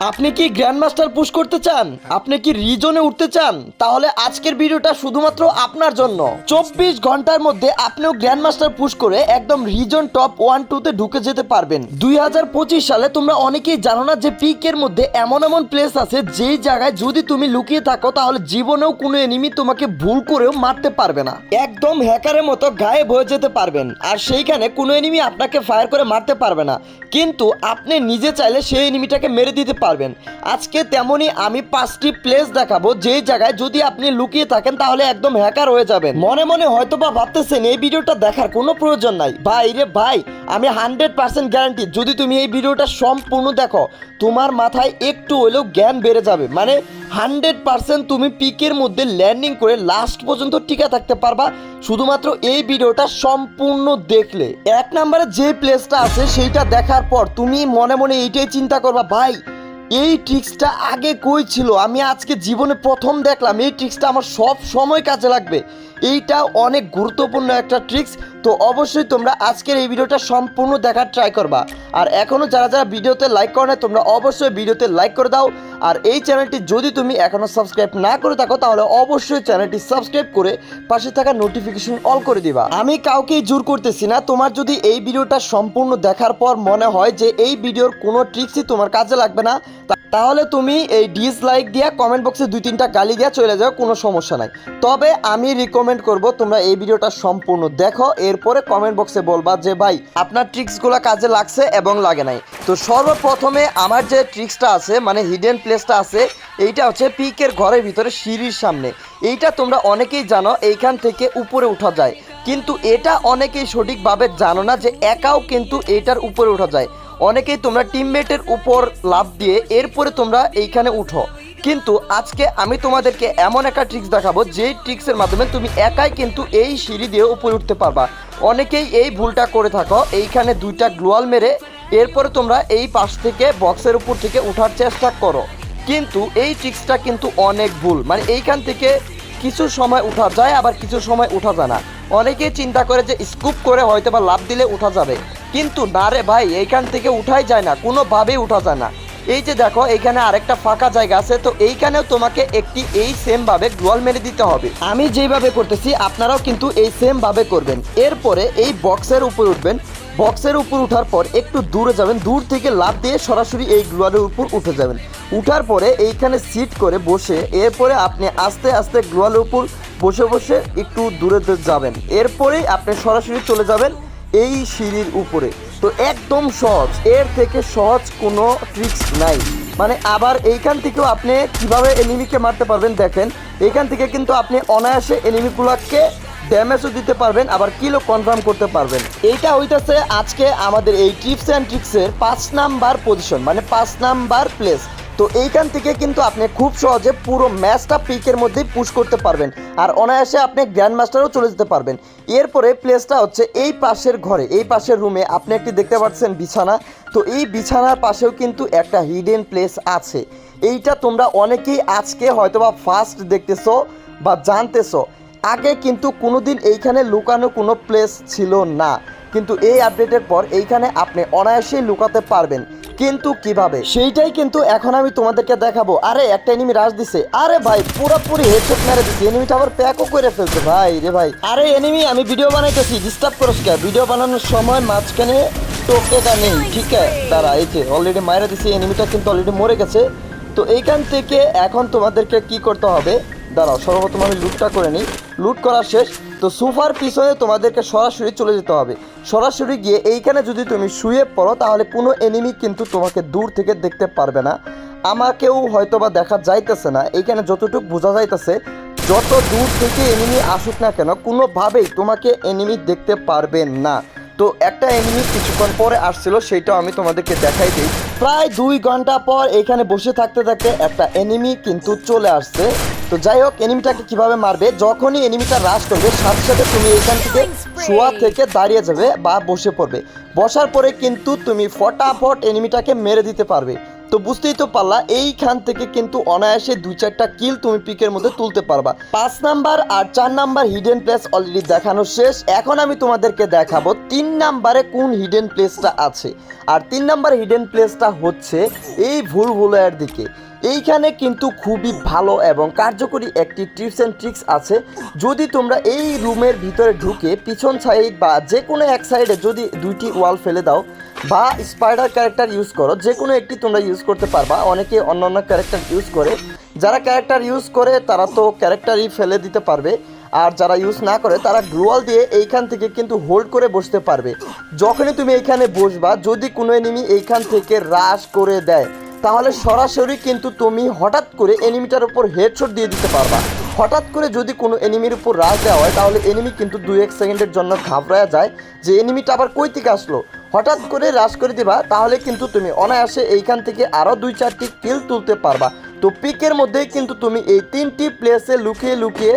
আপনি কি grand master push করতে চান? আপনি কি রিজনে উঠতে চান? তাহলে আজকের ভিডিওটা শুধুমাত্র আপনার জন্য। চব্বিশ ঘণ্টার মধ্যে আপনিও গ্র্যান্ড মাস্টার পুশ করে একদম রিজন টপ ওয়ান টু তে ঢুকে যেতে পারবেন। দুই হাজার পঁচিশ সালে তোমরা অনেকেই জানো না যে পিকের মধ্যে এমন এমন প্লেস আছে যেই জায়গায় যদি তুমি লুকিয়ে থাকো, তাহলে জীবনেও কোনো এনিমি তোমাকে ভুল করেও মারতে পারবে না। একদম হ্যাকারের মতো গায়েব হয়ে যেতে পারবেন। আর সেইখানে কোনো এনিমি আপনাকে ফায়ার করে মারতে পারবে না। কিন্তু আপনি নিজে চাইলে সেই এনিমিটাকে মেরে দিতে পারবেন। আজকে তেমনই আমি পাঁচটি প্লেস দেখাবো। যেই জায়গায় যদি আপনি লুকিয়ে থাকেন, তাহলে একদম হ্যাকার হয়ে যাবেন। মনে মনে হয়তো বা ভাবতেছেন, এই ভিডিওটা দেখার কোনো প্রয়োজন নাই। ভাই রে ভাই, আমি হান্ড্রেড পার্সেন্ট গ্যারান্টি যদি তুমি এই ভিডিওটা সম্পূর্ণ দেখো, তোমার মাথায় একটু হলেও জ্ঞান বেড়ে যাবে। মানে হান্ড্রেড পার্সেন্ট তুমি পিকের মধ্যে ল্যান্ডিং করে লাস্ট পর্যন্ত টিকে থাকতে পারবা, শুধুমাত্র এই ভিডিওটা সম্পূর্ণ দেখলে। এক নম্বরে যে প্লেসটা আছে, সেইটা দেখার পর তুমি মনে মনে এইটাই চিন্তা করবা, ভাই এই ট্রিক্সটা আগে কই ছিল? আমি আজকে জীবনে প্রথম দেখলাম, এই ট্রিক্সটা আমার সব সময় কাজে লাগবে। এইটা অনেক গুরুত্বপূর্ণ একটা ট্রিক্স তো অবশ্যই তোমরা আজকের এই ভিডিওটা সম্পূর্ণ দেখার ট্রাই করবা। আর এখনও যারা যারা ভিডিওতে লাইক করো না তোমরা অবশ্যই ভিডিওতে লাইক করে দাও। আর এই চ্যানেলটি যদি তুমি এখনও সাবস্ক্রাইব না করে থাকো, তাহলে অবশ্যই চ্যানেলটি সাবস্ক্রাইব করে পাশে থাকা নোটিফিকেশন অল করে দিবা। আমি কাউকেই জোর করতেছি না, তোমার যদি এই ভিডিওটা সম্পূর্ণ দেখার পর মনে হয় যে এই ভিডিওর কোনো ট্রিক্সই তোমার কাজে লাগবে না তাহলে তুমি এই ডিসলাইক দিয়া কমেন্ট বক্সে দুই তিনটা গালি দিয়া চলে যাও, কোনো সমস্যা নাই। তবে আমি রিকমেন্ড করব, তোমরা এই ভিডিওটা সম্পূর্ণ দেখো, এরপরে কমেন্ট বক্সে বলবা যে, ভাই, আপনার ট্রিক্সগুলো কাজে লাগছে এবং লাগে নাই। তো সর্বপ্রথমে আমার যে ট্রিক্সটা আছে মানে হিডেন প্লেসটা আছে, এইটা হচ্ছে পিকের ঘরের ভিতরে সিঁড়ির সামনে। এইটা তোমরা অনেকেই জানো, এইখান থেকে উপরে উঠা যায়। কিন্তু এটা অনেকেই সঠিকভাবে জানো না যে, একাও কিন্তু এটার উপরে উঠা যায়। অনেকেই তোমরা টিমমেটের উপর লাভ দিয়ে এরপরে তোমরা এইখানে উঠো। কিন্তু আজকে আমি তোমাদেরকে এমন একটা ট্রিক্স দেখাবো, যেই ট্রিক্সের মাধ্যমে তুমি একাই কিন্তু এই সিঁড়ি দিয়ে উপরে উঠতে পারবা। অনেকেই এই ভুলটা করে থাকো, এইখানে দুইটা গ্লোয়াল মেরে এরপরে তোমরা এই পাশ থেকে বক্সের উপর থেকে ওঠার চেষ্টা করো। কিন্তু এই ট্রিক্সটা কিন্তু অনেক ভুল মানে এইখান থেকে কিছু সময় উঠা যায়, আবার কিছু সময় উঠা যায় না। অনেকেই চিন্তা করে যে স্কুপ করে হয়তো বা লাভ দিলে উঠা যাবে। কিন্তু না রে ভাই, এইখান থেকে উঠাই যায় না, কোনোভাবেই উঠা যায় না। এই যে দেখো এখানে আরেকটা ফাঁকা জায়গা আছে, তো এইখানেও তোমাকে একটি এই সেম ভাবে গ্লোয়াল মেরে দিতে হবে। আমি যেভাবে করতেছি, আপনারাও কিন্তু এই সেম ভাবে করবেন। এরপরে এই বক্সের উপর উঠবেন। বক্সের উপর উঠার পর একটু দূরে যাবেন, দূর থেকে লাভ দিয়ে সরাসরি এই গ্লোয়ালের উপর উঠে যাবেন। উঠার পরে এইখানে সিট করে বসে, এরপরে আপনি আস্তে আস্তে গ্লোয়ালের উপর বসে বসে একটু দূরে যাবেন। এরপরেই আপনি সরাসরি চলে যাবেন এই সিঁড়ির উপরে। তো একদম সহজ। এর থেকে সহজ কোনো ট্রিক্স নাই। মানে আবার এইখান থেকেও আপনি কীভাবে এনিমিকে মারতে পারবেন দেখেন। এইখান থেকে কিন্তু আপনি অনায়াসে এনিমিগুলোকে ড্যামেজও দিতে পারবেন, আবার কিলো কনফার্ম করতে পারবেন। এইটা হইতেছে আজকে আমাদের এই টিপস অ্যান্ড ট্রিক্সের পাঁচ নাম্বার পজিশন মানে পাঁচ নাম্বার প্লেস তো এইখান থেকে কিন্তু আপনি খুব সহজে পুরো ম্যাচটা পিকের মধ্যেই পুশ করতে পারবেন। আর অনায়াসে আপনি গ্র্যান্ড মাস্টারও চলে যেতে পারবেন। এরপরে প্লেসটা হচ্ছে এই পাশের ঘরে, এই পাশের রুমে আপনি একটি দেখতে পাচ্ছেন বিছানা। তো এই বিছানার পাশেও কিন্তু একটা হিডেন প্লেস আছে। এইটা তোমরা অনেকেই আজকে হয়তোবা ফার্স্ট দেখতেছো বা জানতেছো। আগে কিন্তু কোনোদিন এইখানে লুকানো কোনো প্লেস ছিল না। কিন্তু এই আপডেটের পর এইখানে আপনি অনায়াসেই লুকাতে পারবেন। কিন্তু কীভাবে? সেইটাই কিন্তু এখন আমি তোমাদেরকে দেখাবো। আরে, একটা এনিমি রাশ দিছে। আরে ভাই, পুরোপুরি হেডশট মেরে দিছে। এনিমিটা আবার প্যাকও করে ফেলছে ভাই রে ভাই। আরে এনিমি আমি ভিডিও বানাইতেছি ডিস্টার্ব করস কে? ভিডিও বানানোর সময় মাঝখানে টোকেটা নেই, ঠিক আছে? দাঁড়া, এই যে অলরেডি মাইরা দিছে এনিমিটা কিন্তু অলরেডি মরে গেছে। তো এইখান থেকে এখন তোমাদেরকে কি করতে হবে? দাঁড়াও, সর্বপ্রথম আমি লুটটা করে নিই। লুট করা শেষ। তো সোফার পিছনে তোমাদেরকে সরাসরি চলে যেতে হবে। সরাসরি গিয়ে এইখানে যদি তুমি শুয়ে পড়ো, তাহলে কোনো এনিমি কিন্তু তোমাকে দূর থেকে দেখতে পারবে না। আমাকেও হয়তো বা দেখা যাইতেছে না। এইখানে যতটুকু বোঝা যাইতেছে, যত দূর থেকে এনিমি আসুক না কেন, কোনোভাবেই তোমাকে এনিমি দেখতে পারবে না। তো একটা এনিমি কিছুক্ষণ পরে আসছিল সেটাও আমি তোমাদেরকে দেখাই দিই। প্রায় দুই ঘণ্টা পর এখানে বসে থাকতে থাকতে একটা এনিমি কিন্তু চলে আসছে। তো যাই হোক এনিমিটাকে কীভাবে মারবে? যখনই এনিমিটা রাশ করবে সাথে সাথে তুমি এখান থেকে শোয়া থেকে দাঁড়িয়ে যাবে বা বসে পড়বে। বসার পরে কিন্তু তুমি ফটাফট এনিমিটাকে মেরে দিতে পারবে। তো বুঝতেই তো পারলা, এইখান থেকে কিন্তু অনায়াসে দুই চারটা কিল তুমি পিকের মধ্যে তুলতে পারবা। পাঁচ নাম্বার আর চার নাম্বার হিডেন প্লেস অলরেডি দেখানো শেষ। এখন আমি তোমাদেরকে দেখাবো তিন নাম্বারে কোন হিডেন প্লেসটা আছে। আর তিন নাম্বার হিডেন প্লেসটা হচ্ছে এই ভুল ভুলের দিকে। এইখানে কিন্তু খুবই ভালো এবং কার্যকরী একটি টিপস অ্যান্ড ট্রিক্স আছে। যদি তোমরা এই রুমের ভিতরে ঢুকে পিছন সাইড বা যে কোনো এক সাইডে যদি দুইটি ওয়াল ফেলে দাও বা স্পাইডার ক্যারেক্টার ইউজ করো যে কোনো একটি তোমরা ইউজ করতে পারবা। অনেকে অন্য অন্য ক্যারেক্টার ইউজ করে। যারা ক্যারেক্টার ইউজ করে, তারা তো ক্যারেক্টারই ফেলে দিতে পারবে। আর যারা ইউজ না করে, তারা গ্লোয়াল দিয়ে এইখান থেকে কিন্তু হোল্ড করে বসতে পারবে। যখনই তুমি এইখানে বসবা, যদি কোনো এনিমি এইখান থেকে রাশ করে দেয়, তাহলে সরাসরি কিন্তু তুমি হঠাৎ করে এনিমিটার উপর হেডশট দিয়ে দিতে পারবা। হঠাৎ করে যদি কোনো এনিমির উপর রাশ দেওয়া হয়, তাহলে এনিমি কিন্তু দু এক সেকেন্ডের জন্য ঘাবড়ায়া যায়। যে এনিমিটা আবার কই থেকে আসলো? হঠাৎ করে রাশ করে দিবা, তাহলে কিন্তু তুমি অনায়াসে এইখান থেকে আরও দুই চারটি কিল তুলতে পারবা। তো পিকের মধ্যেই কিন্তু তুমি এই তিনটি প্লেসে লুকিয়ে লুকিয়ে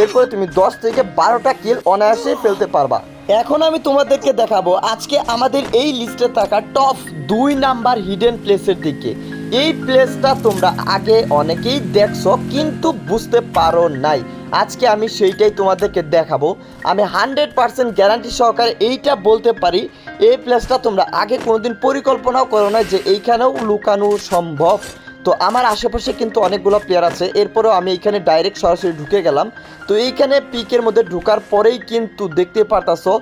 এরপরে তুমি দশ থেকে বারোটা কিল অনায়াসে ফেলতে পারবা। এখন আমি তোমাদেরকে দেখাবো, আজকে আমাদের এই লিস্টে থাকা টপ দুই নাম্বার হিডেন প্লেসের দিকে। এই প্লেসটা তোমরা আগে অনেকেই দেখছ, কিন্তু বুঝতে পারো নাই। আজকে আমি সেইটাই তোমাদেরকে দেখাবো। আমি হান্ড্রেড পার্সেন্ট গ্যারান্টি সহকারে এইটা বলতে পারি, এই প্লেসটা তোমরা আগে কোনোদিন পরিকল্পনাও করো না যে এইখানেও লুকানো সম্ভব। তো আমার আশেপাশে কিন্তু অনেকগুলো প্লেয়ার আছে। এরপরেও আমি এখানে ডাইরেক্ট সরাসরি ঢুকে গেলাম। তো এইখানে পিকের মধ্যে ঢুকার পরেই কিন্তু দেখতে পারতাছো,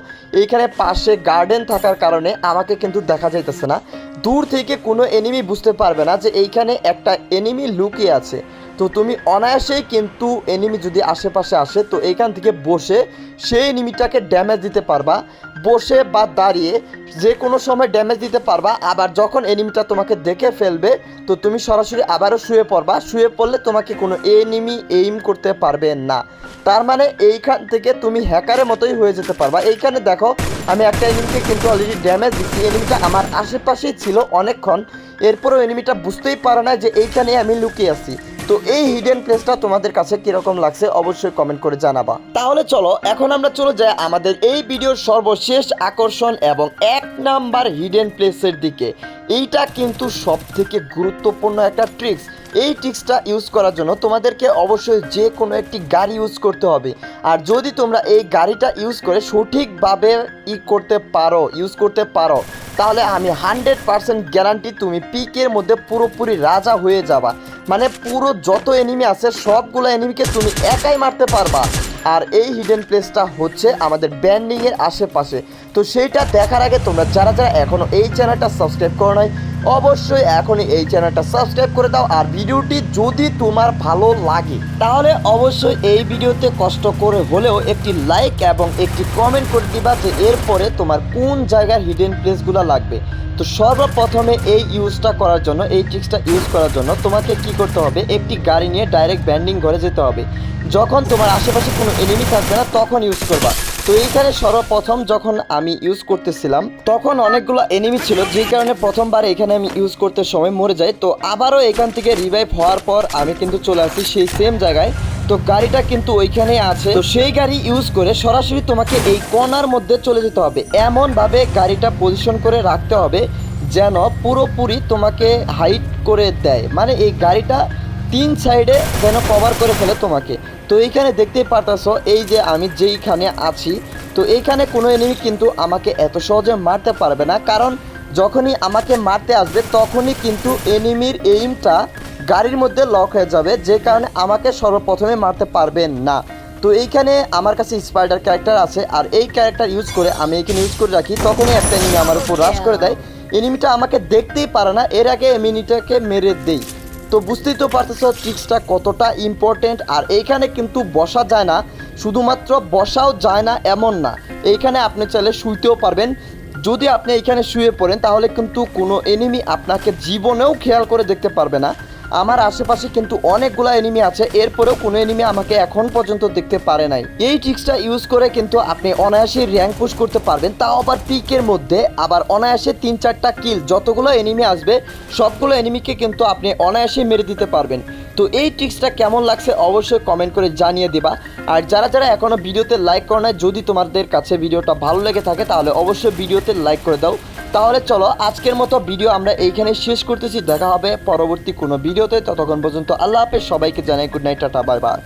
এইখানে পাশে গার্ডেন থাকার কারণে আমাকে কিন্তু দেখা যাইতেছে না। দূর থেকে কোনো এনিমি বুঝতে পারবে না যে এইখানে একটা এনিমি লুকিয়ে আছে। তো তুমি অনায়াসেই কিন্তু এনিমি যদি আশেপাশে আসে, তো এইখান থেকে বসে সেই এনিমিটাকে ড্যামেজ দিতে পারবা। বসে বা দাঁড়িয়ে যে কোনো সময় ড্যামেজ দিতে পারবা। আবার যখন এনিমিটা তোমাকে দেখে ফেলবে, তো তুমি সরাসরি আবারও শুয়ে পড়বা। শুয়ে পড়লে তোমাকে কোনো এনিমি এইম করতে পারবে না। তার মানে এইখান থেকে তুমি হ্যাকারের মতোই হয়ে যেতে পারবা। এইখানে দেখো, আমি একটা এনিমিকে কিন্তু অলরেডি ড্যামেজ দিচ্ছি। এনিমিটা আমার আশেপাশেই ছিল অনেকক্ষণ। এরপরও এনিমিটা বুঝতেই পারে না যে এইখানে আমি লুকিয়ে আছি। তো এই হিডেন প্লেসটা তোমাদের কাছে কীরকম লাগছে অবশ্যই কমেন্ট করে জানাবা। তাহলে চলো, এখন আমরা চলে যাই আমাদের এই ভিডিওর সর্বশেষ আকর্ষণ এবং এক নাম্বার হিডেন প্লেসের দিকে। এইটা কিন্তু সব থেকে গুরুত্বপূর্ণ একটা ট্রিক্স এই ট্রিক্সটা ইউজ করার জন্য তোমাদেরকে অবশ্যই যে কোনো একটি গাড়ি ইউজ করতে হবে। আর যদি তোমরা এই গাড়িটা ইউজ করে সঠিকভাবে ই করতে পারো ইউজ করতে পারো, তাহলে আমি হান্ড্রেড পার্সেন্ট গ্যারান্টি তুমি পিকের মধ্যে পুরোপুরি রাজা হয়ে যাবা। মানে পুরো যত এনিমি আছে, সবগুলো এনিমিকে তুমি একাই মারতে পারবা। আর এই হিডেন প্লেসটা হচ্ছে আমাদের ব্যান্ডিংয়ের আশেপাশে। তো সেইটা দেখার আগে তোমরা যারা যারা এখনও এই চ্যানেলটা সাবস্ক্রাইব করো নাই, অবশ্যই এখনই এই চ্যানেলটা সাবস্ক্রাইব করে দাও। আর ভিডিওটি যদি তোমার ভালো লাগে, তাহলে অবশ্যই এই ভিডিওতে কষ্ট করে হলেও একটি লাইক এবং একটি কমেন্ট করে দিবা যে এরপরে তোমার কোন জায়গার হিডেন প্লেসগুলো লাগবে। তো সর্বপ্রথমে এই ইউজটা করার জন্য, এই ট্রিক্সটা ইউজ করার জন্য তোমাকে কি করতে হবে, একটি গাড়ি নিয়ে ডাইরেক্ট ব্যান্ডিং ঘরে যেতে হবে। যখন তোমার আশেপাশে কোনো এনিমি থাকবে না, তখন ইউজ করবা। তো এইখানে সর্বপ্রথম যখন আমি ইউজ করতেছিলাম, তখন অনেকগুলো এনিমি ছিল যেই কারণে প্রথমবার এখানে আমি ইউজ করতে সময় মরে যাই তো আবারও এখান থেকে রিভাইভ হওয়ার পর আমি কিন্তু চলে আসি সেই সেম জায়গায়। তো গাড়িটা কিন্তু ওইখানে আছে। তো সেই গাড়ি ইউজ করে সরাসরি তোমাকে এই কর্নার মধ্যে চলে যেতে হবে। এমনভাবে গাড়িটা পজিশন করে রাখতে হবে, যেন পুরোপুরি তোমাকে হাইট করে দেয়। মানে এই গাড়িটা তিন সাইডে যেন কভার করে ফেলে তোমাকে। তো এইখানে দেখতেই পারতাছো এই যে আমি যেইখানে আছি তো এইখানে কোনো এনিমি কিন্তু আমাকে এত সহজে মারতে পারবে না কারণ যখনই আমাকে মারতে আসবে তখনই কিন্তু এনিমির এইমটা গাড়ির মধ্যে লক হয়ে যাবে যে কারণে আমাকে সর্বপ্রথমে মারতে পারবেন না। তো এইখানে আমার কাছে স্পাইডার ক্যারেক্টার আছে আর এই ক্যারেক্টার ইউজ করে আমি এখানে ইউজ করে রাখি তখনই একটা এনিমি আমার উপর রাশ করে দেয়। এনিমিটা আমাকে দেখতেই পারে না এর আগে এমিনিটাকে মেরে দেই। তো বুঝতেই তো পারতেছ ট্রিক্সটা কতটা ইম্পর্টেন্ট আর এইখানে কিন্তু বসা যায় না। শুধুমাত্র বসাও যায় না, এমন না। এইখানে আপনি চাইলে শুইতেও পারবেন। যদি আপনি এইখানে শুয়ে পড়েন, তাহলে কিন্তু কোনো এনিমি আপনাকে জীবনেও খেয়াল করে দেখতে পারবে না। আমার আশেপাশে কিন্তু অনেকগুলো এনিমি আছে, এরপরেও কোনো এনিমি আমাকে এখন পর্যন্ত দেখতে পারে নাই। এই ট্রিক্সটা ইউজ করে কিন্তু আপনি অনায়াসে র্যাঙ্ক পুশ করতে পারবেন, তাও আবার পিকের মধ্যে। আবার অনায়াসে তিন চারটা কিল যতগুলো এনিমি আসবে, সবগুলো এনিমিকে কিন্তু আপনি অনায়াসে মেরে দিতে পারবেন। তো এই ট্রিক্সটা কেমন লাগছে অবশ্যই কমেন্ট করে জানিয়ে দিবা। আর যারা যারা এখনও ভিডিওতে লাইক করো না যদি তোমাদের কাছে ভিডিওটা ভালো লেগে থাকে, তাহলে অবশ্যই ভিডিওতে লাইক করে দাও। তাহলে চলো, আজকের মতো ভিডিও আমরা এইখানে শেষ করতেছি। দেখা হবে পরবর্তী কোনো ভিডিওতে। ততক্ষণ পর্যন্ত আল্লাহ হাফেজ, সবাইকে জানাই good night tata bye bye